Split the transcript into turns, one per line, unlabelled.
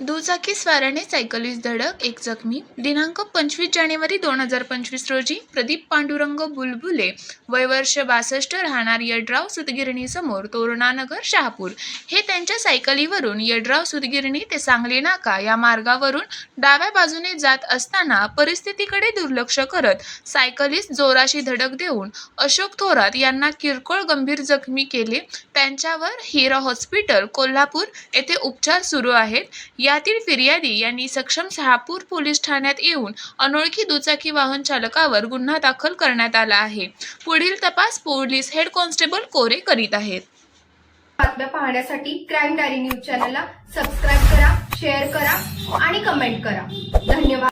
दुचाकी स्वाराने सायकलीस धडक एक जखमी. दिनांक पंचवीस जानेवारी दोन हजार पंचवीस रोजी प्रदीप पांडुरंग बुलबुले वय वर्ष बासष्ट राहणार यड्राव सुतगिरणी समोर तोरणानगर शहापूर. हे त्यांच्या सायकलीवरून यड्राव सुतगिरणी ते सांगली नाका या मार्गावरून डाव्या बाजूने जात असताना परिस्थितीकडे दुर्लक्ष करत सायकलिस्ट जोराशी धडक देऊन अशोक थोरात यांना किरकोळ गंभीर जखमी केले. त्यांच्यावर हिरा हॉस्पिटल कोल्हापूर येथे उपचार सुरू आहेत. यातील फिर्यादी यांनी सक्षम शहापूर पोलीस ठाण्यात येऊन अनोळखी दुचाकी वाहन चालकावर गुन्हा दाखल करण्यात आला आहे. पुढील तपास पोलीस हेड कॉन्स्टेबल कोरे करीत आहेत.
बातम्या पाहण्यासाठी क्राईम डायरी न्यूज चॅनलला सबस्क्राईब करा शेअर करा आणि कमेंट करा. धन्यवाद.